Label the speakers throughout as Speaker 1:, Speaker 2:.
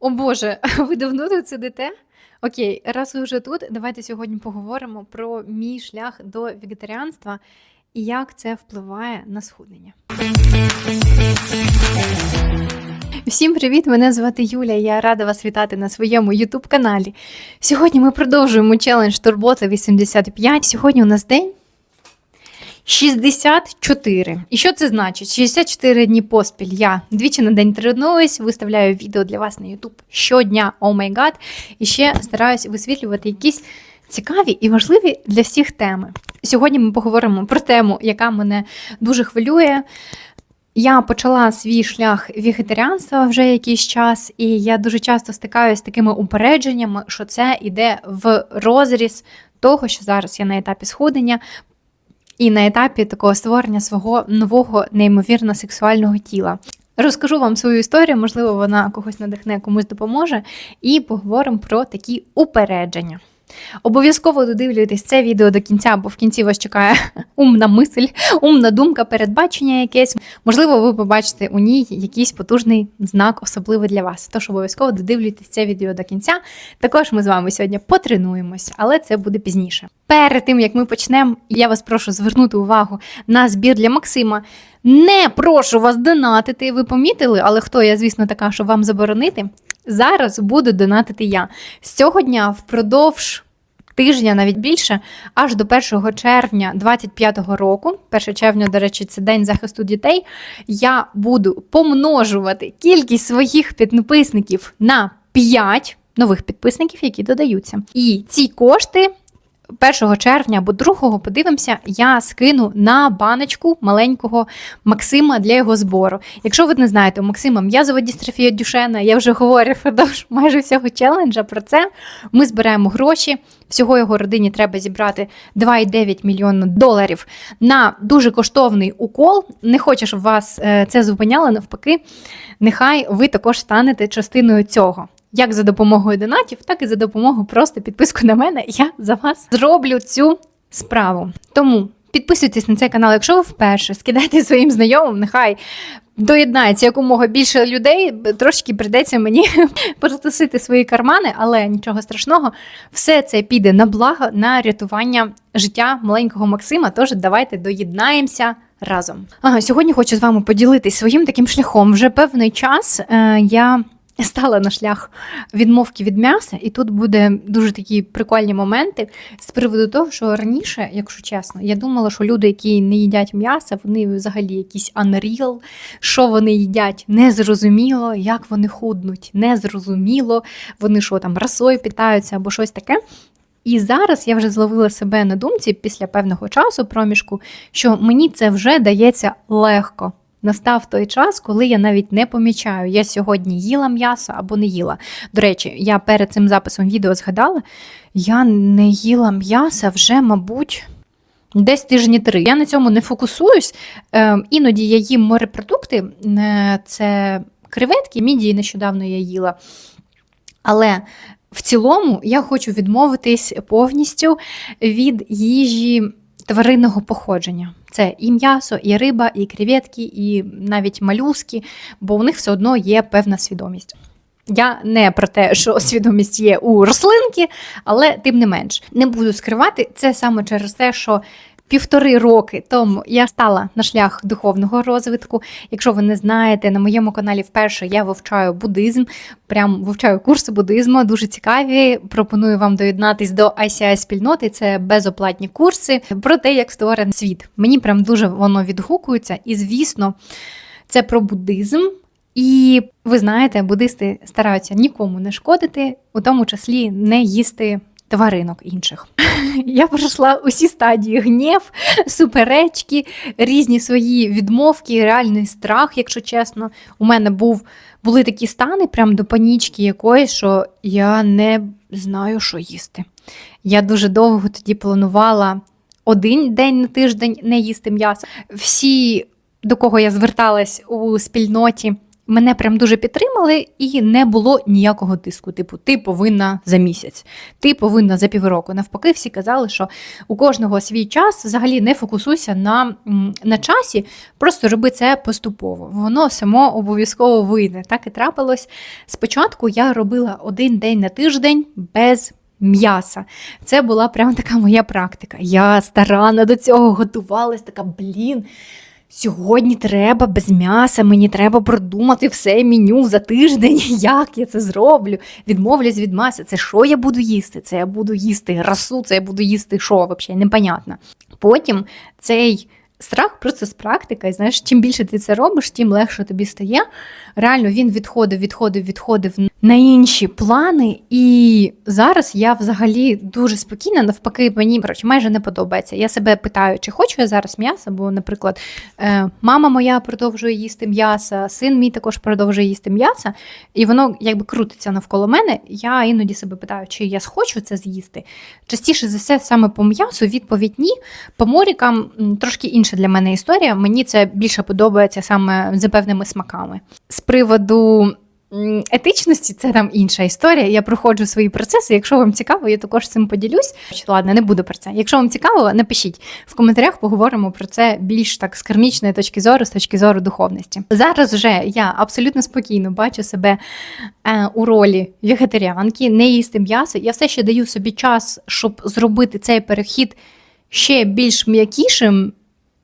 Speaker 1: О Боже, ви давно тут сидите? Окей, раз ви вже тут, давайте сьогодні поговоримо про мій шлях до вегетаріанства і як це впливає на схуднення. Всім привіт! Мене звати Юля. Я рада вас вітати на своєму youtube каналі. Сьогодні ми продовжуємо челендж Турбота 85. Сьогодні у нас день 64. І що це значить? 64 дні поспіль. Я двічі на день тренуюсь, виставляю відео для вас на YouTube щодня, о май гад, і ще стараюсь висвітлювати якісь цікаві і важливі для всіх теми. Сьогодні ми поговоримо про тему, яка мене дуже хвилює. Я почала свій шлях вегетаріанства вже якийсь час, і я дуже часто стикаюся з такими упередженнями, що це йде в розріз того, що зараз я на етапі сходення, і на етапі такого створення свого нового, неймовірно сексуального тіла. Розкажу вам свою історію, можливо, вона когось надихне, комусь допоможе, і поговоримо про такі упередження. Обов'язково додивлюйтесь це відео до кінця, бо в кінці вас чекає умна мисль, умна думка, передбачення якесь. Можливо, ви побачите у ній якийсь потужний знак, особливо для вас. Тож обов'язково додивлюйтесь це відео до кінця. Також ми з вами сьогодні потренуємось, але це буде пізніше. Перед тим як ми почнемо, я вас прошу звернути увагу на збір для Максима. Не прошу вас донатити. Ви помітили, але хто я, звісно, така, що вам заборонити? Зараз буду донатити я. З цього дня впродовж тижня, навіть більше, аж до 1 червня 25-го року, 1 червня, до речі, це День захисту дітей. Я буду помножувати кількість своїх підписників на 5 нових підписників, які додаються. І ці кошти. 1 червня або 2 подивимося, я скину на баночку маленького Максима для його збору. Якщо ви не знаєте, у Максима м'язова дістрофія Дюшена, я вже говорю впродовж майже всього челенджа про це. Ми збираємо гроші. Всього його родині треба зібрати 2,9 мільйона доларів на дуже коштовний укол. Не хочу, щоб вас е, це зупиняло, навпаки, нехай ви також станете частиною цього. Як за допомогою донатів, так і за допомогою просто підписку на мене. Я за вас зроблю цю справу. Тому підписуйтесь на цей канал, якщо ви вперше скидайте своїм знайомим, нехай доєднається якомога більше людей. Трошки прийдеться мені протусити свої кармани, але нічого страшного. Все це піде на благо на рятування життя маленького Максима. Тож давайте доєднаємося. Разом. Ага, сьогодні хочу з вами поділитися своїм таким шляхом. Вже певний час е, я стала на шлях відмовки від м'яса, і тут буде дуже такі прикольні моменти з приводу того, що раніше, якщо чесно, я думала, що люди, які не їдять м'яса, вони взагалі якісь unreal, що вони їдять, незрозуміло, як вони худнуть, незрозуміло, вони що там расою питаються або щось таке. І зараз я вже зловила себе на думці після певного часу проміжку, що мені це вже дається легко. Настав той час, коли я навіть не помічаю, я сьогодні їла м'ясо або не їла. До речі, я перед цим записом відео згадала, я не їла м'яса вже, мабуть, десь тижні три. Я на цьому не фокусуюсь. Е, іноді я їм морепродукти, е, це креветки, мідії нещодавно я їла. Але в цілому я хочу відмовитись повністю від їжі тваринного походження. Це і м'ясо, і риба, і креветки, і навіть малюски, бо у них все одно є певна свідомість. Я не про те, що свідомість є у рослинки, але тим не менш не буду скривати це саме через те, що півтори роки тому я стала на шлях духовного розвитку. Якщо ви не знаєте, на моєму каналі вперше я вивчаю буддизм, прям вивчаю курси буддизму, дуже цікаві. Пропоную вам доєднатись до ICI спільноти. Це безоплатні курси про те, як створений світ. Мені прям дуже воно відгукується, і звісно, це про буддизм. І ви знаєте, буддисти стараються нікому не шкодити, у тому числі не їсти тваринок інших. Я пройшла усі стадії гнів, суперечки, різні свої відмовки, реальний страх, якщо чесно. У мене був, були такі стани прям до панічки якоїсь, що я не знаю, що їсти. Я дуже довго тоді планувала один день на тиждень не їсти м'ясо. Всі, до кого я зверталась у спільноті, Мене прям дуже підтримали, і не було ніякого тиску. Типу, ти повинна за місяць, ти повинна за півроку. Навпаки, всі казали, що у кожного свій час взагалі не фокусуйся на, на часі, просто роби це поступово. Воно само обов'язково вийде. Так і трапилось. Спочатку я робила один день на тиждень без. М'яса. Це була прям така моя практика. Я старанно до цього готувалась, така, блін, Сьогодні треба без м'яса, мені треба продумати все меню за тиждень, як я це зроблю. Відмовлюсь від м'яса. Це що я буду їсти? Це я буду їсти расу, це я буду їсти що, взагалі, непонятно. Потім цей страх просто з практика, і знаєш, чим більше ти це робиш, тим легше тобі стає. Реально він відходив, відходив, відходив на інші плани. І зараз я взагалі дуже спокійна, навпаки, мені коротше, майже не подобається. Я себе питаю, чи хочу я зараз м'ясо, бо, наприклад, е, мама моя продовжує їсти м'ясо, син мій також продовжує їсти м'ясо, і воно якби крутиться навколо мене. Я іноді себе питаю, чи я схочу це з'їсти. Частіше за все, саме по м'ясу, відповідь ні. По морікам трошки інша для мене історія. Мені це більше подобається саме за певними смаками. З приводу етичності, це там інша історія. Я проходжу свої процеси. Якщо вам цікаво, я також цим поділюсь. Ладно, не буду про це. Якщо вам цікаво, напишіть в коментарях, поговоримо про це більш так з кармічної точки зору, з точки зору духовності. Зараз вже я абсолютно спокійно бачу себе е, у ролі вегетаріанки, не їсти м'ясо. Я все ще даю собі час, щоб зробити цей перехід ще більш м'якішим.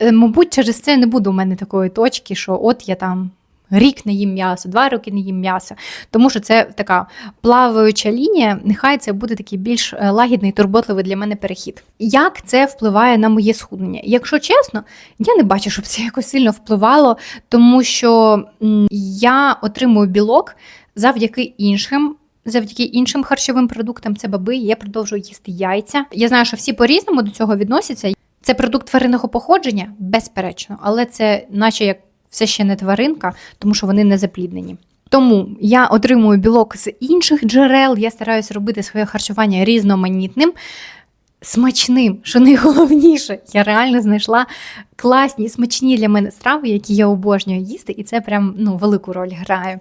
Speaker 1: Е, Мабуть, через це не буде у мене такої точки, що от я там рік не їм м'ясо, два роки не їм м'ясо. Тому що це така плаваюча лінія. Нехай це буде такий більш е, лагідний, турботливий для мене перехід. Як це впливає на моє схуднення? Якщо чесно, я не бачу, щоб це якось сильно впливало, тому що я отримую білок завдяки іншим. Завдяки іншим харчовим продуктам це баби, я продовжую їсти яйця. Я знаю, що всі по-різному до цього відносяться. Це продукт тваринного походження, безперечно, але це наче як все ще не тваринка, тому що вони не запліднені. Тому я отримую білок з інших джерел, я стараюся робити своє харчування різноманітним, смачним, що найголовніше, я реально знайшла класні, смачні для мене страви, які я обожнюю їсти, і це прям ну, велику роль грає.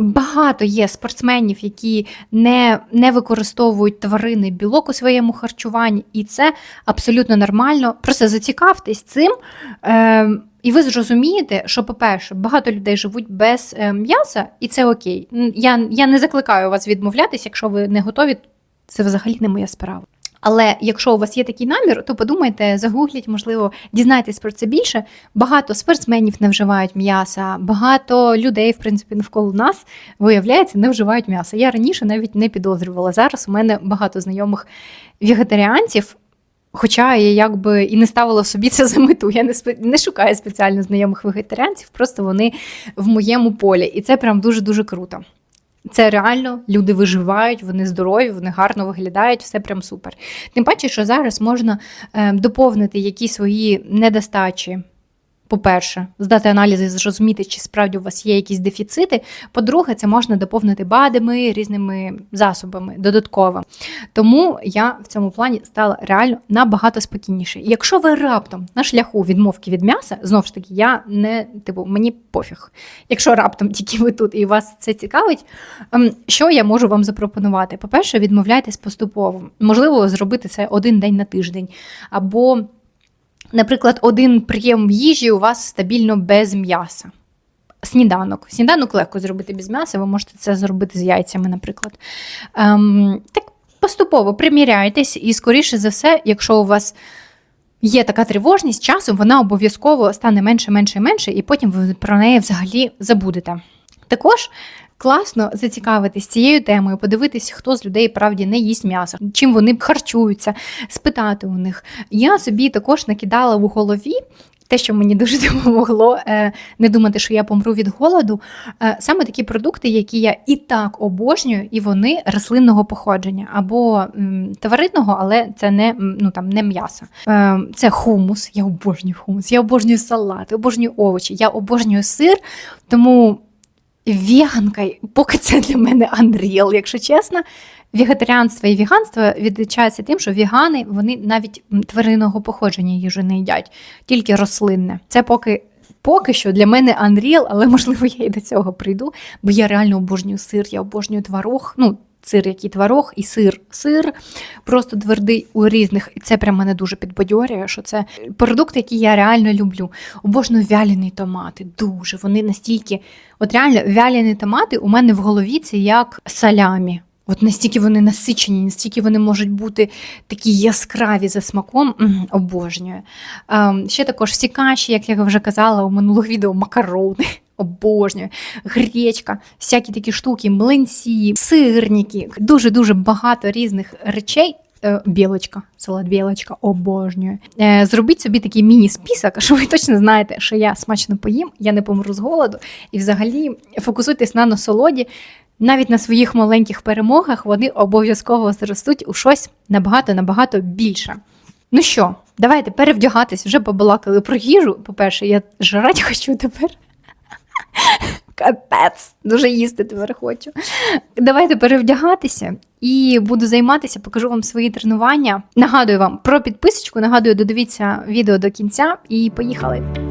Speaker 1: Багато є спортсменів, які не, не використовують тварини білок у своєму харчуванні, і це абсолютно нормально. Просто зацікавтесь цим. Е, і ви зрозумієте, що, по-перше, багато людей живуть без е, м'яса, і це окей. Я, я не закликаю вас відмовлятись, якщо ви не готові, це взагалі не моя справа. Але якщо у вас є такий намір, то подумайте, загугліть, можливо, дізнайтесь про це більше. Багато спортсменів не вживають м'яса, багато людей, в принципі, навколо нас, виявляється, не вживають м'яса. Я раніше навіть не підозрювала. Зараз у мене багато знайомих вегетаріанців. Хоча я якби і не ставила собі це за мету. Я не не шукаю спеціально знайомих вегетаріанців, просто вони в моєму полі. І це прям дуже-дуже круто. Це реально люди виживають, вони здорові, вони гарно виглядають, все прям супер. Тим паче, що зараз можна е, доповнити якісь свої недостачі. По-перше, здати аналізи, зрозуміти, чи справді у вас є якісь дефіцити. По-друге, це можна доповнити БАДами, різними засобами додатково. Тому я в цьому плані стала реально набагато спокійніше. Якщо ви раптом на шляху відмовки від м'яса, знову ж таки, я не типу, мені пофіг. Якщо раптом тільки ви тут і вас це цікавить, ем, що я можу вам запропонувати? По-перше, відмовляйтесь поступово. Можливо, зробити це один день на тиждень. Або, наприклад, один прийом їжі у вас стабільно без м'яса. Сніданок. Сніданок легко зробити без м'яса, ви можете це зробити з яйцями, наприклад. Ем, так поступово приміряйтесь, і, скоріше за все, якщо у вас є така тривожність, часом вона обов'язково стане менше, менше і менше, і потім ви про неї взагалі забудете. Також класно зацікавитись цією темою, подивитись, хто з людей правді не їсть м'ясо, чим вони харчуються, спитати у них. Я собі також накидала в голові. Те, що мені дуже допомогло е, не думати, що я помру від голоду, е, саме такі продукти, які я і так обожнюю, і вони рослинного походження або тваринного, але це не, ну, там, не м'ясо. Е, це хумус, я обожнюю хумус, я обожнюю салати, обожнюю овочі, я обожнюю сир, тому веганка, поки це для мене unreal, якщо чесно. Вегетаріанство і веганство відрізняються тим, що вегани вони навіть тваринного походження їжу не їдять, тільки рослинне. Це поки поки що для мене Unreal, але можливо я і до цього прийду, бо я реально обожнюю сир, я обожнюю творог. Ну, сир, який творог, і сир. Сир просто твердий у різних. І це прям мене дуже підбадьорює, що це продукт, який я реально люблю. Обожнюю вялені томати. Дуже. Вони настільки. От реально, вялені томати у мене в голові це як салямі. От настільки вони насичені, настільки вони можуть бути такі яскраві за смаком, обожнюю. Ем, ще також всі каші, як я вже казала у минулих відео, макарони. Обожнюю, гречка, всякі такі штуки, млинці, сирники, дуже-дуже багато різних речей. Е, Білочка, салат білочка, обожнюю. Е, Зробіть собі такий міні-список, що ви точно знаєте, що я смачно поїм, я не помру з голоду. І взагалі фокусуйтесь на насолоді. Навіть на своїх маленьких перемогах вони обов'язково зростуть у щось набагато-набагато більше. Ну що, давайте перевдягатись, вже побалакали про їжу. По-перше, я жрать хочу тепер. Капець, дуже їсти тепер хочу. Давайте перевдягатися і буду займатися, покажу вам свої тренування. Нагадую вам про підписочку, нагадую, додивіться відео до кінця і поїхали.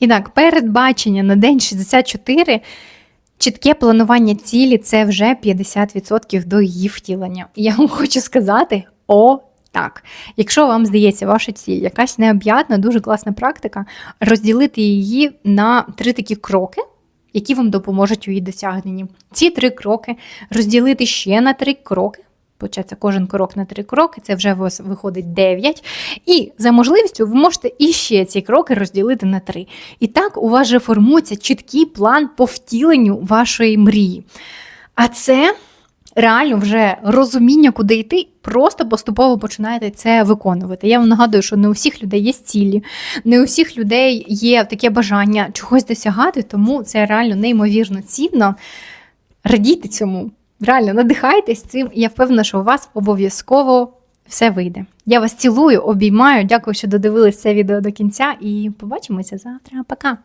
Speaker 1: І так, передбачення на день 64. Чітке планування цілі це вже 50% до її втілення. Я вам хочу сказати: о, так. Якщо вам здається, ваша ціль якась необ'ятна, дуже класна практика, розділити її на три такі кроки, які вам допоможуть у її досягненні. Ці три кроки розділити ще на три кроки. Получається, кожен крок на три кроки, це вже у вас виходить 9. І за можливістю ви можете іще ці кроки розділити на три. І так у вас же формується чіткий план по втіленню вашої мрії. А це реально вже розуміння, куди йти, просто поступово починаєте це виконувати. Я вам нагадую, що не у всіх людей є цілі, не у всіх людей є таке бажання чогось досягати, тому це реально неймовірно цінно. Радійте цьому. Реально, надихайтесь цим, я впевнена, що у вас обов'язково все вийде. Я вас цілую, обіймаю. Дякую, що додивились це відео до кінця, і побачимося завтра. Пока!